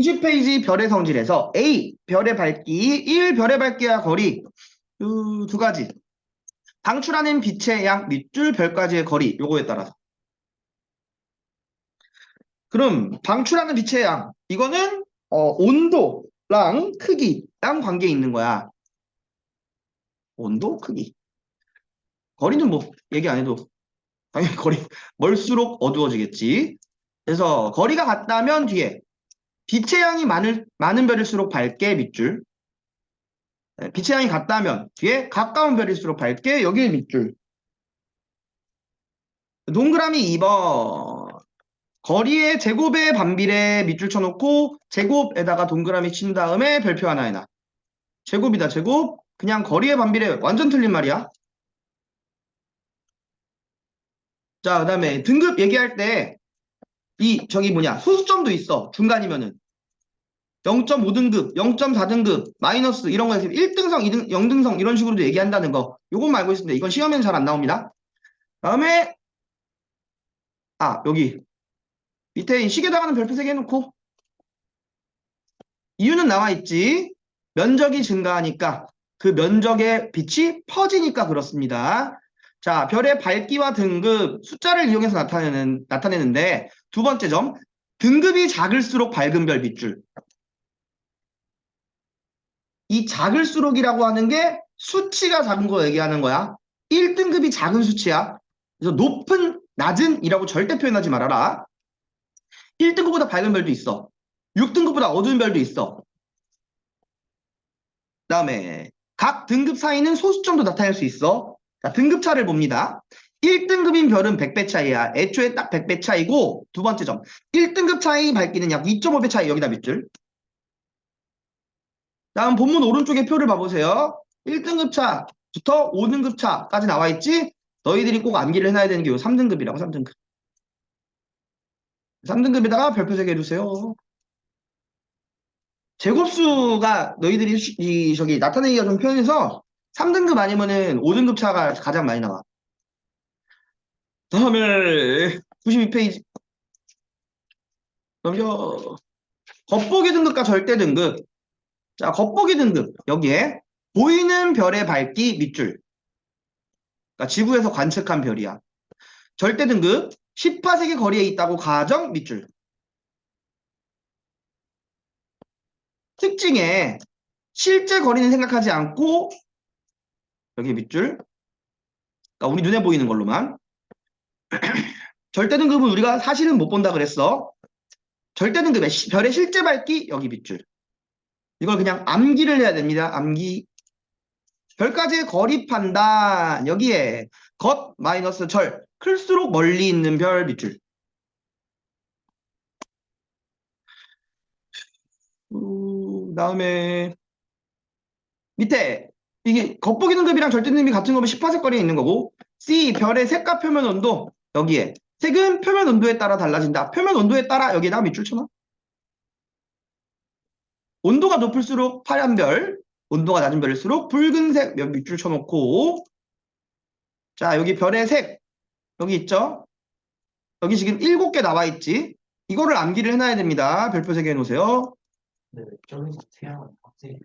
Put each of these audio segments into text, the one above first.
90페이지 별의 성질에서 A, 별의 밝기, 1, 별의 밝기와 거리 두, 두 가지. 방출하는 빛의 양, 밑줄, 별까지의 거리 요거에 따라서. 그럼 방출하는 빛의 양 이거는 어, 온도랑 크기랑 관계 있는 거야. 온도, 크기. 거리는 뭐 얘기 안 해도. 당연히 거리 멀수록 어두워지겠지. 그래서 거리가 같다면 뒤에 빛의 양이 많을, 많은 별일수록 밝게 밑줄. 네, 빛의 양이 같다면 뒤에 가까운 별일수록 밝게 여기에 밑줄. 동그라미 2번. 거리의 제곱의 반비례 밑줄 쳐놓고 제곱에다가 동그라미 친 다음에 별표 하나 해놔. 제곱이다 제곱. 그냥 거리의 반비례 완전 틀린 말이야. 자, 그 다음에 등급 얘기할 때 이 저기 뭐냐 소수점도 있어 중간이면은 0.5등급, 0.4등급, 마이너스 이런 거에서 1등성, 2등, 0등성 이런 식으로도 얘기한다는 거 요것만 알고 있습니다. 이건 시험에는 잘 안 나옵니다. 다음에 아 여기 밑에 시계당하는 별표 3개 해놓고 이유는 나와 있지 면적이 증가하니까 그 면적의 빛이 퍼지니까 그렇습니다. 자, 별의 밝기와 등급 숫자를 이용해서 나타내는, 나타내는데 두 번째 점, 등급이 작을수록 밝은 별 밑줄. 이 작을수록이라고 하는 게 수치가 작은 거 얘기하는 거야. 1등급이 작은 수치야. 그래서 높은, 낮은 이라고 절대 표현하지 말아라. 1등급보다 밝은 별도 있어. 6등급보다 어두운 별도 있어. 그 다음에 각 등급 사이는 소수점도 나타낼 수 있어. 자, 등급차를 봅니다. 1등급인 별은 100배 차이야. 애초에 딱 100배 차이고 두 번째 점. 1등급 차이 밝기는 약 2.5배 차이 여기다 밑줄. 다음 본문 오른쪽에 표를 봐보세요. 1등급 차부터 5등급 차까지 나와 있지? 너희들이 꼭 암기를 해놔야 되는 게 요 3등급이라고 3등급. 3등급에다가 별표 3개 해주세요. 제곱수가 너희들이 시- 이 저기 나타내기가 좀 편해서 3등급 아니면은 5등급 차가 가장 많이 나와. 다음에 92페이지. 넘겨. 겉보기 등급과 절대 등급. 자, 겉보기 등급. 여기에 보이는 별의 밝기 밑줄. 그러니까 지구에서 관측한 별이야. 절대 등급 18세기 거리에 있다고 가정 밑줄. 특징에 실제 거리는 생각하지 않고 여기 밑줄. 그러니까 우리 눈에 보이는 걸로만. 절대 등급은 우리가 사실은 못 본다 그랬어. 절대 등급의 시- 별의 실제 밝기 여기 밑줄. 이걸 그냥 암기를 해야 됩니다. 암기. 별까지의 거리 판단 여기에 겉 마이너스 절 클수록 멀리 있는 별 밑줄. 음, 다음에 밑에 이게 겉보기 등급이랑 절대 등급이 같은 거면 18색 거리에 있는 거고 C 별의 색과 표면 온도 여기에 색은 표면 온도에 따라 달라진다. 표면 온도에 따라 여기에다 밑줄 쳐놔. 온도가 높을수록 파란 별, 온도가 낮은 별일수록 붉은색 몇 밑줄 쳐놓고 자 여기 별의 색 여기 있죠? 여기 지금 7개 나와 있지? 이거를 암기를 해놔야 됩니다. 별표 3개 해놓으세요. 네, 저기서 태양은 확실히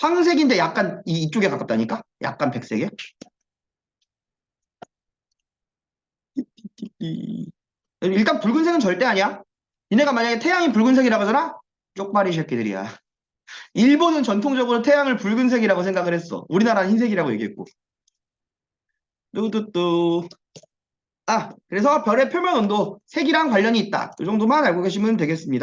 황색인데 약간 이, 이쪽에 가깝다니까? 약간 백색에? 일단 붉은색은 절대 아니야. 니네가 만약에 태양이 붉은색이라고 하잖아? 쪽발이 새끼들이야. 일본은 전통적으로 태양을 붉은색이라고 생각을 했어. 우리나라는 흰색이라고 얘기했고. 뚜뚜뚜. 아, 그래서 별의 표면 온도 색이랑 관련이 있다. 이 정도만 알고 계시면 되겠습니다.